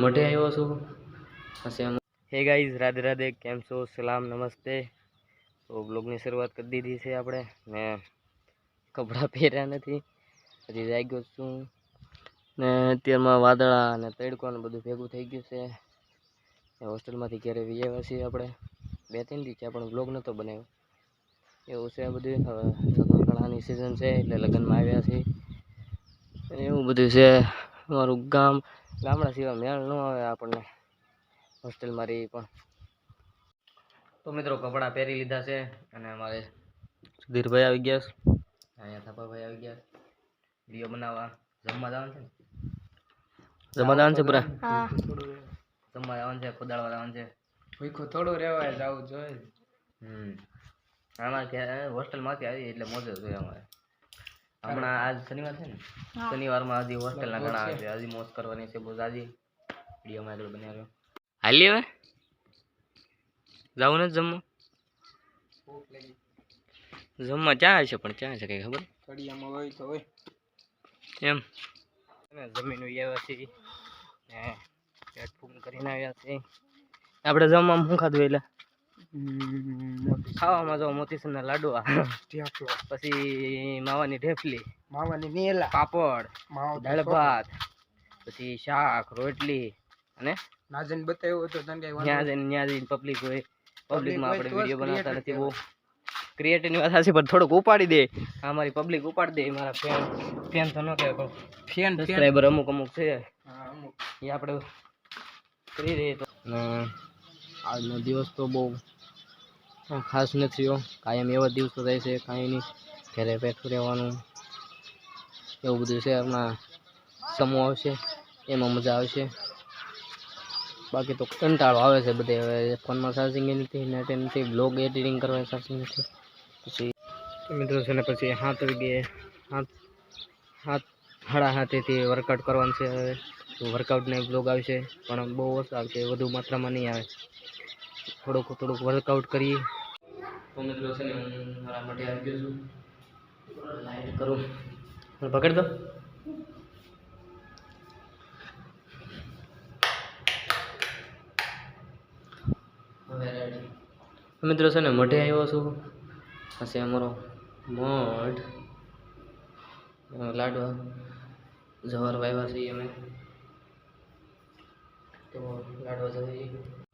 મોઢે આવ્યો છું. પછી હે ગાઈઝ રાધે રાધે, કેમ છો? સલામ, નમસ્તે. તો બ્લોગની શરૂઆત કરી દીધી છે આપણે. ને કપડાં પહેર્યા નથી. હજી જાગ્યો છું. ને અત્યારમાં વાદળા અને તડકો ને બધું ભેગું થઈ ગયું છે. ને હોસ્ટેલમાંથી ક્યારે વી આવ્યા છીએ આપણે. બે ત્રણ દી ત્યાં પણ બ્લોગ નહોતો બનાવ્યો. એવું છે બધું. હવે લગ્ન ગળાની સિઝન છે એટલે લગ્નમાં આવ્યા છીએ. એવું બધું છે. અમારું ગામ ગામડા સિવાય મેળ ન આવે આપણને. હોસ્ટેલમાં રહી પણ. તો મિત્રો કપડાં પહેરી લીધા છે અને અમારે સુધીરભાઈ આવી ગયા છે. અહીંયા થાપાભાઈ આવી ગયા વીડિયો બનાવવા. જમવા જવાનું છે ને? જમવા જવાનું છે પૂરા જમવા જવાનું છે ખોદાડવા જવાનું છે. ભૂખો થોડું રહેવાય જવું જોઈએ હમ. અમારે કે હોસ્ટેલમાંથી આવી એટલે મોજો જોઈએ અમારે. હમણાં આજ શનિવાર છે ને શનિવારમાં હજી હોસ્ટેલના ઘણા આવે છે હજી મોજ કરવાની છે બહુ હજી વિડીયોમાં આગળ બનાવ્યો હાલી હવે? જવું નથી જમવા? જમવા ક્યાં છે પણ ક્યાં છે કઈ ખબર? કડિયામાં હોય તો હોય. એમ. જમીન આવ્યા છીએ ને પેટ ફૂગ કરીને આવ્યા છે. આપણે જમવામાં શું ખાધું એટલે? ખાવામાં જો મોતીસરના લાડવા ઢેફલો. પછી માવાની ઢેફલી. માવાની નેલા પાપડ. દાળ ભાત. પછી શાક રોટલી અને નાજન બતાવ્યો હતું તને કઈ નાજન નાજન પબ્લિક હોય. પબ્લિકમાં આપણે વીડિયો બનાવતા નથી બહુ ક્રિએટિવની વાત સાચી પણ થોડુંક ઉપાડી દે. આ મારી પબ્લિક ઉપાડી દે મારા ફેન ફેન તો ન કહેવાય ફેન ફેન સબસ્ક્રાઈબર અમુક અમુક છે. હા, અમુક. એ આપણે કરી દઈએ તો. આજનો દિવસ તો બહુ ખાસ નથી હો. કાયમ એવા દિવસો થાય છે, કાંઈ નહીં. ઘરે બેઠું રહેવાનું. એવું બધું છે, હમણાં સમૂહ આવશે, એમાં મજા આવશે. બાકી તો કંટાળો આવે છે બધે. હવે ફોનમાં ચાર્જિંગ નથી નેટ નથી બ્લોગ એડિટિંગ કરવા ચાર્જિંગ નથી. પછી મિત્રો છે ને, પછી હાથ વાગે, હાથ હાથ સાડા હાથેથી વર્કઆઉટ કરવાનું છે હવે. વર્કઆઉટને બ્લોગ આવશે, પણ બહુ ઓછા આવશે, વધુ માત્રામાં નહીં આવે. થોડુંક થોડુંક વર્કઆઉટ કરીએ. તો મિત્રો છે ને હું મારા માટે આવી ગયો છું. લાઈટ કરું. પકડ દો. મિત્રો છે ને મઢે આવ્યો છું. પછી અમારો મઢ. લાડવા. જવાર વાવ્યા છીએ અમે. તો લાડવા જઈએ.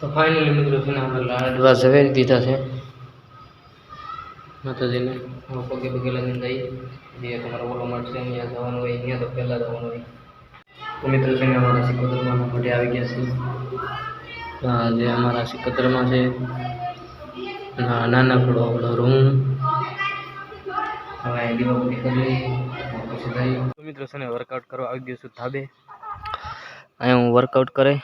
તો ફાઇનલી મિત્રો છે ને આપણે લાડવા ઝવેરી દીધા છે. માતાજીને. હું પગે પગે લગીને જઈએ. જે તમારો ઓલો મળશે ત્યાં જવાનું હોય અહીંયા તો પહેલાં જવાનું હોય. તો મિત્રો છે ને અમારા સિકોદરમાં માટે આવી ગયા છે જે અમારા સિકોદરમાં છે નાનકડો આપણો રૂમ. હવે અહીં દીવાબત્તી કરી પછી જઈએ. મિત્રો છે ને વર્કઆઉટ કરવા આવી ગયો છું ધાબે. અહીંયા હું વર્કઆઉટ કરે.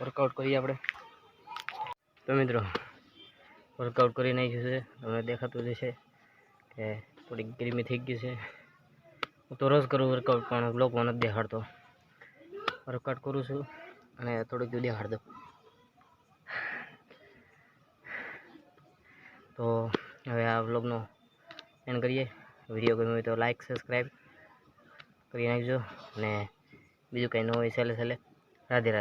વર્કઆઉટ કરીએ આપણે. તો મિત્રો, વર્કઆઉટ કરી નાખ્યું છે. તમને દેખાતું જ છે કે થોડીક ગરમી થઈ ગઈ છે. હું તો રોજ કરું વર્કઆઉટ, પણ બ્લોગમાં નથી દેખાડતો. વર્કઆઉટ કરું છું અને થોડુંક દેખાડ દઉં. તો હવે આ બ્લોગનો એન્ડ કરીએ. વીડિયો ગમ્યો હોય તો લાઈક સબસ્ક્રાઈબ કરી નાખજો અને બીજું કંઈ ન હોય છેલ્લે છેલ્લે રાધે રાધે.